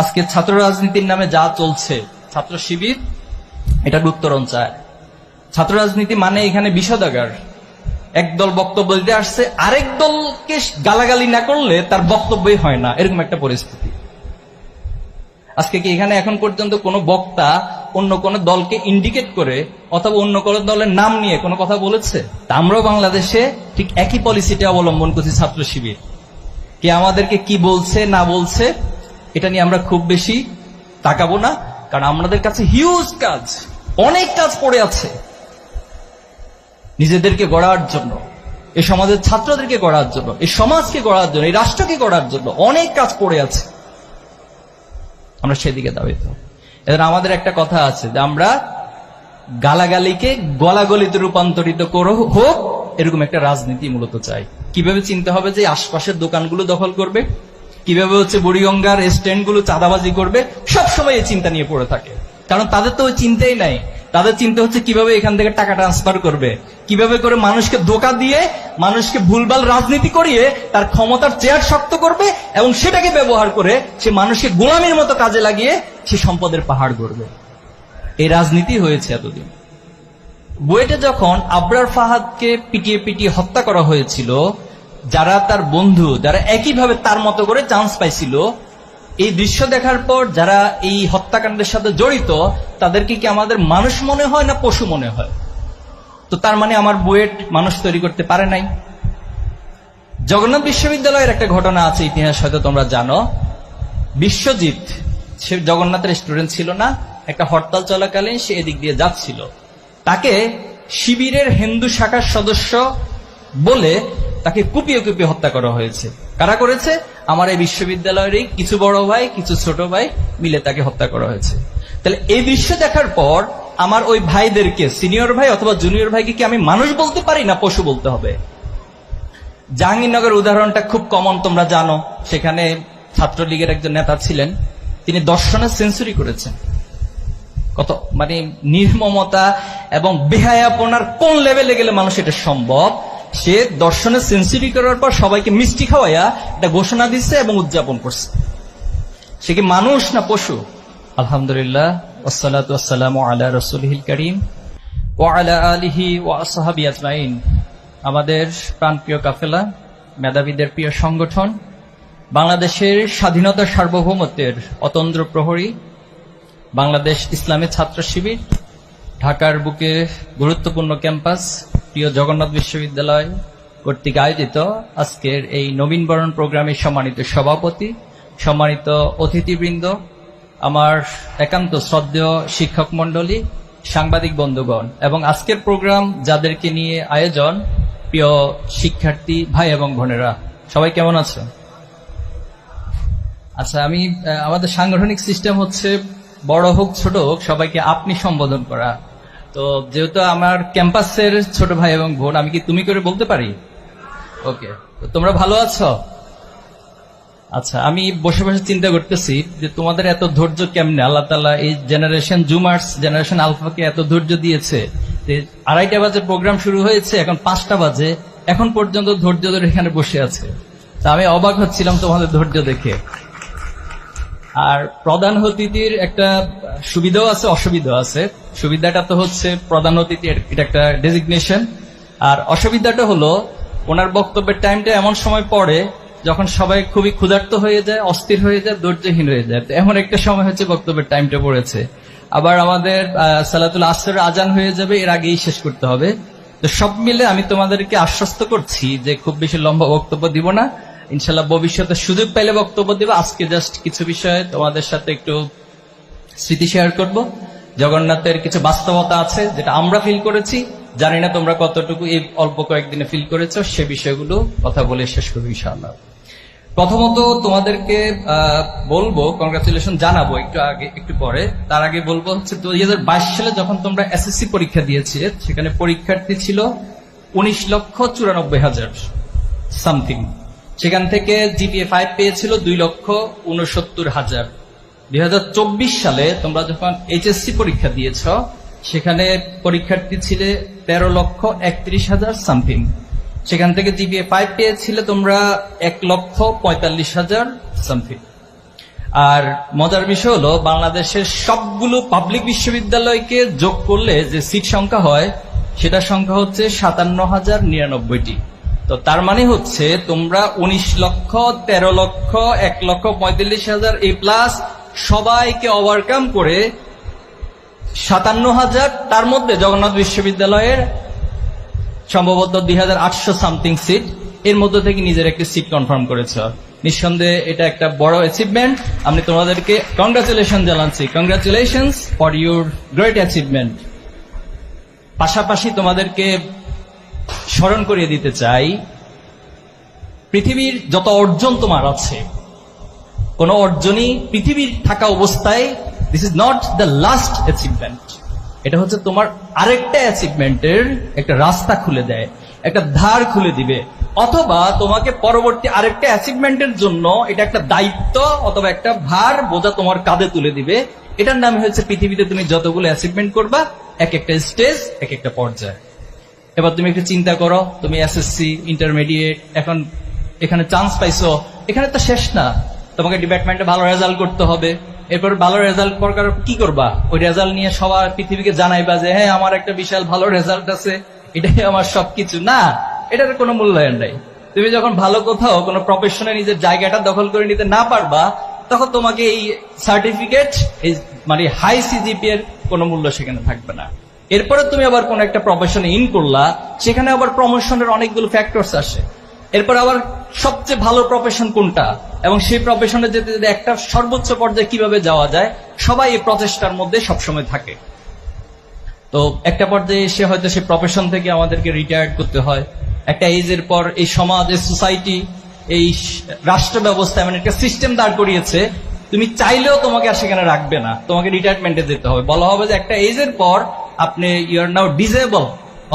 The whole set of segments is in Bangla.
আজকে ছাত্র রাজনীতির নামে যা চলছে, ছাত্র শিবির এটার উত্তরণ চায়। ছাত্র রাজনীতি মানে এখানে বিষাদাগার। একদল বক্তব্য দিতে আসছে, আরেক দলকে গালাগালি না করলে তার বক্তব্যই হয় না, এরকম একটা পরিস্থিতি। আজকে কি এখানে এখন পর্যন্ত কোনো বক্তা অন্য কোন দলকে ইন্ডিকেট করে অথবা অন্য কোনো দলের নাম নিয়ে কোনো কথা বলেছে? তা আমরাও বাংলাদেশে ঠিক একই পলিসিটা অবলম্বন করছি ছাত্র শিবির। কে আমাদেরকে কি বলছে, না বলছে এটা নিয়ে আমরা খুব বেশি তাকাবো না, কারণ আমাদের কাছে হিউজ কাজ, অনেক কাজ পড়ে আছে নিজেদেরকে গড়ার জন্য, এই সমাজের ছাত্রদেরকে গড়ার জন্য, এই সমাজকে গড়ার জন্য, এই রাষ্ট্রকে গড়ার জন্য অনেক কাজ পড়ে আছে। আমরা সেদিকে দাবিত। এদের আমাদের একটা কথা আছে যে আমরা গালাগালিকে গলাগলিতে রূপান্তরিত করো, হোক, এরকম একটা রাজনীতি মূলত চাই। কীভাবে চিনতে হবে যে আশপাশের দোকানগুলো দখল করবে? কীভাবে হচ্ছে বুড়িগঙ্গার স্ট্যান্ডগুলো চাঁদাবাজি করবে সবসময় এই চিন্তা নিয়ে পড়ে থাকে। কারণ তাদের তো ওই চিন্তাই নাই। তাদের চিন্তা হচ্ছে কীভাবে এখান থেকে টাকা ট্রান্সফার করবে। কীভাবে করে মানুষকে ধোকা দিয়ে, মানুষকে ভুলভাল রাজনীতি করিয়ে তার ক্ষমতার চেয়ার শক্ত করবে এবং সেটাকে ব্যবহার করে সে মানুষকে গোলামের মতো কাজে লাগিয়ে সে সম্পদের পাহাড় গড়বে। এই রাজনীতি হয়েছে এতদিন। বুয়েটে যখন আবরার ফাহাদকে পিটিয়ে পিটিয়ে হত্যা করা হয়েছিল যারা তার বন্ধু, যারা একইভাবে তার মতো করে চান্স পাইছিল, এই দৃশ্য দেখার পর যারা এই হত্যাকাণ্ডের সাথে জড়িত, তাদেরকে কি আমাদের মানুষ মনে হয় না পশু মনে হয়? তো তার মানে আমার বুয়েট মানুষ তৈরি করতে পারে নাই। জগন্নাথ বিশ্ববিদ্যালয়ের একটা ঘটনা আছে ইতিহাস, হয়তো তোমরা জানো। বিশ্বজিৎ, সে জগন্নাথের স্টুডেন্ট ছিল না, একটা হরতাল চলাকালীন সে এদিক দিয়ে যাচ্ছিল। তাকে শিবিরের হিন্দু শাখার সদস্য বলে তাকে কুপিয়ে কুপিয়ে হত্যা করা হয়েছে। কারা করেছে? আমার এই বিশ্ববিদ্যালয়েরই কিছু বড় ভাই, কিছু ছোট ভাই মিলে তাকে হত্যা করা হয়েছে। তাহলে এই দৃশ্য দেখার পর আমার ওই ভাইদেরকে, সিনিয়র ভাই অথবা জুনিয়র ভাইকে কি আমি মানুষ বলতে পারি না পশু বলতে হবে? জাহাঙ্গীরনগর উদাহরণটা খুব কমন তোমরা জানো। সেখানে ছাত্রলীগের একজন নেতা ছিলেন। তিনি দর্শনে সেঞ্চুরি করেছেন। কত মানে নির্মমতা এবং বেহায়াপনার কোন লেভেলে গেলে মানুষ এটা সম্ভব? সে দর্শনে সেঞ্চুরি করার পর সবাইকে মিষ্টি খাওয়াইয়া এটা ঘোষণা দিচ্ছে এবং উদযাপন করছে। সে কি মানুষ না পশু? আলহামদুলিল্লাহ ওসালাতু আসসালাম আলা রসুলহিল করিম ও আলা আলিহি ও আসহাবি আজমাইন। আমাদের প্রাণপ্রিয় কাফেলা, মেধাবীদের প্রিয় সংগঠন, বাংলাদেশের স্বাধীনতা সার্বভৌমত্বের অতন্দ্র প্রহরী, বাংলাদেশ ইসলামী ছাত্র শিবির, ঢাকার বুকে গুরুত্বপূর্ণ ক্যাম্পাস প্রিয় জগন্নাথ বিশ্ববিদ্যালয় কর্তৃক আয়োজিত আজকের এই নবীনবরণ প্রোগ্রামের সম্মানিত সভাপতি, সম্মানিত অতিথিবৃন্দ, আমার একান্ত শ্রদ্ধেয় শিক্ষক মন্ডলী সাংবাদিক বন্ধুগণ, এবং আজকের প্রোগ্রাম যাদেরকে নিয়ে আয়োজন প্রিয় শিক্ষার্থী ভাই এবং বোনেরা, সবাই কেমন আছে? আচ্ছা আমি আমাদের সাংগঠনিক সিস্টেম হচ্ছে বড় হোক, ছোট হোক, সবাইকে আপনি সম্বোধন করা। তো যেহেতু আমার ক্যাম্পাসের ছোট ভাই এবং বোন, আমি কি তুমি করে বলতে পারি? ওকে তোমরা ভালো আছো? আচ্ছা আমি বসে বসে চিন্তা করতেছি যে তোমাদের এত ধৈর্য কেমনে? আল্লাহ তালা এই জেনারেশন জুমার্স জেনারেশন আলফাকে এত ধৈর্য দিয়েছে যে আড়াইটা বাজে প্রোগ্রাম শুরু হয়েছে, এখন পাঁচটা বাজে, এখন পর্যন্ত ধৈর্য ধরে এখানে বসে আছে। তা আমি অবাক হচ্ছিলাম তোমাদের ধৈর্য দেখে। আর প্রধান অতিথির একটা সুবিধাও আছে, অসুবিধাও আছে। সুবিধাটা তো হচ্ছে প্রধান অতিথির এটা একটা ডেজিগনেশন আর অসুবিধাটা হলো, ওনার বক্তব্যের টাইমটা এমন সময় পড়ে যখন সবাই খুবই ক্ষুধার্ত হয়ে যায়, অস্থির হয়ে যায়, ধৈর্যহীন হয়ে যায়। এমন একটা সময় হচ্ছে বক্তব্যের টাইমটা পড়েছে। আবার আমাদের সালাতুল আসর আজান হয়ে যাবে, এর আগেই শেষ করতে হবে। তো সব মিলে আমি তোমাদেরকে আশ্বস্ত করছি যে খুব বেশি লম্বা বক্তব্য দিব না। ইনশাল্লাহ ভবিষ্যতে সুযোগ পাইলে বক্তব্য দিব। আজকে জাস্ট কিছু বিষয়ে তোমাদের সাথে একটু স্মৃতি শেয়ার করব। জগন্নাথের কিছু বাস্তবতা আছে যেটা আমরা ফিল করেছি। জানি না তোমরা কতটুকু এই অল্প কয়েকদিনে ফিল করেছ, সে বিষয়গুলো কথা বলে শেষ করব ইনশাআল্লাহ। প্রথমত তোমাদেরকে বলব কংগ্রাচুলেশন জানাব একটু আগে, একটু পরে। তার আগে বলব হচ্ছে দুই হাজার বাইশ সালে যখন তোমরা এসএসসি পরীক্ষা দিয়েছিলে, সেখানে পরীক্ষার্থী ছিল উনিশ লক্ষ চুরানব্বই হাজার সামথিং সেখান থেকে জিপিএ ফাইভ পেয়েছিল দুই লক্ষ উনসত্তর হাজার। দুই সালে তোমরা যখন এইচএসসি পরীক্ষা দিয়েছ, সেখানে পরীক্ষার্থী ছিলে তেরো লক্ষ একত্রিশ হাজার সামথিং সেখান থেকে জিপিএ ফাইভ পেয়েছিলে তোমরা এক লক্ষ পঁয়তাল্লিশ হাজার সামথিং আর মজার বিষয় হলো, বাংলাদেশের সবগুলো পাবলিক বিশ্ববিদ্যালয়কে যোগ করলে যে সিট সংখ্যা হয় সেটা সংখ্যা হচ্ছে সাতান্ন হাজার নিরানব্বইটি। তো তার মানে হচ্ছে তোমরা উনিশ লক্ষ, তেরো লক্ষ, এক লক্ষ, পঁয়তাল্লিশ হাজার এ প্লাস সবাইকে ওভারকাম করে সাতান্ন হাজার, তার মধ্যে জগন্নাথ বিশ্ববিদ্যালয়ের সম্ভবত দুই হাজার আটশো সামথিং সিট এর মধ্যে থেকে নিজের একটি সিট কনফার্ম করেছ। নিঃসন্দেহে এটা একটা বড় অ্যাচিভমেন্ট আমি তোমাদেরকে কংগ্রাচুলেশন জানাচ্ছি। Congratulation for your great achievement পাশাপাশি তোমাদেরকে স্মরণ করিয়ে দিতে চাই, পৃথিবীর যত অর্জন তোমার আছে, কোন অর্জনই পৃথিবীর থাকা অবস্থায় this is not the last achievement এটা হচ্ছে তোমার আরেকটা অ্যাচিভমেন্টের একটা রাস্তা খুলে দেয়, একটা ধার খুলে দিবে, অথবা তোমাকে পরবর্তী আরেকটা অ্যাচিভমেন্টের জন্য এটা একটা দায়িত্ব অথবা একটা ভার বোঝা তোমার কাঁধে তুলে দিবে। এটার নাম হচ্ছে পৃথিবীতে তুমি যতগুলো অ্যাচিভমেন্ট করবা, এক একটা স্টেজ এক একটা পর্যায়। এবার তুমি একটু চিন্তা করো, তুমি এসএসসি ইন্টারমিডিয়েট এখন এখানে চান্স পাইছো। এখানে তো শেষ না। তোমাকে ডিপার্টমেন্টে ভালো রেজাল্ট করতে হবে। এরপর ভালো রেজাল্ট করার কি করবা? ওই রেজাল্ট নিয়ে সবার পৃথিবীকে জানাইবা যে হ্যাঁ আমার একটা বিশাল ভালো রেজাল্ট আছে। এটাই আমার সবকিছু। না, এটার কোনো মূল্যায়ন নাই। তুমি যখন ভালো কোথাও, কোনো প্রফেশনে নিজের জায়গাটা দখল করে নিতে না পারবা, তখন তোমাকে এই সার্টিফিকেট এই মানে হাই সিজিপি এর কোনো মূল্য সেখানে থাকবে না। এরপরে তুমি আবার কোন একটা প্রফেশনে ইন করলা, সেখানে আবার প্রমোশনের অনেকগুলো ফ্যাক্টরস আসে। এরপর আবার সবচেয়ে ভালো প্রফেশন কোনটা? এবং সেই প্রফেশনে যেতে যেতে একটা সর্বোচ্চ পর্যায়ে কীভাবে যাওয়া যায়? সবাই এই প্রচেষ্টার মধ্যে সবসময় থাকে। তো একটা পর্যায়ে এসে হয়তো সেই প্রফেশন থেকে আমাদেরকে রিটায়ার্ড করতে হয়। একটা এজের পর এই সমাজ, এই সোসাইটি এই রাষ্ট্র ব্যবস্থা এমন একটা সিস্টেম দাঁড় করিয়েছে। তুমি চাইলেও তোমাকে আর সেখানে রাখবে না। তোমাকে রিটায়ারমেন্টে যেতে হবে। বলা হবে যে একটা এজের পর আপনি ইউ আর নাও ডিজেবল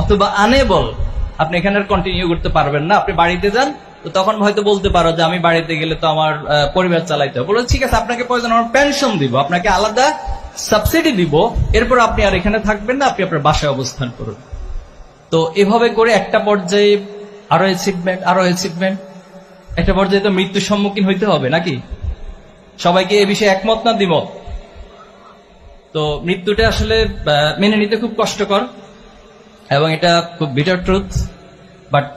অথবা আনেবল আপনি এখানে কন্টিনিউ করতে পারবেন না। আপনি বাড়িতে যান, তো তখন হয়তো বলতে পারো যে আমি বাড়িতে গেলে তো আমার পরিবার চালাইতে হবে। ঠিক আছে, আপনাকে প্রয়োজন আমার পেনশন দিব, আপনাকে আলাদা সাবসিডি দিব। এরপর আপনি আর এখানে থাকবেন না, আপনি আপনার বাসায় অবস্থান করুন। তো এভাবে করে একটা পর্যায়ে আরও অ্যাচিভমেন্ট আরও অ্যাচিভমেন্ট একটা পর্যায়ে তো মৃত্যুর সম্মুখীন হইতে হবে নাকি? সবাইকে এ বিষয়ে একমত না, দ্বিমত? তো মৃত্যুটা আসলে মেনে নিতে খুব কষ্টকর এবং এটা খুব বিটার ট্রুথ বাট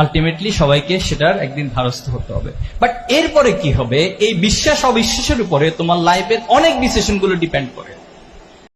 আলটিমেটলি সবাইকে সেটার একদিন ধারস্থ হতে হবে। বাট এরপরে কি হবে? এই বিশ্বাস অবিশ্বাসের উপরে তোমার লাইফের অনেক ডিসিশনগুলো ডিপেন্ড করে।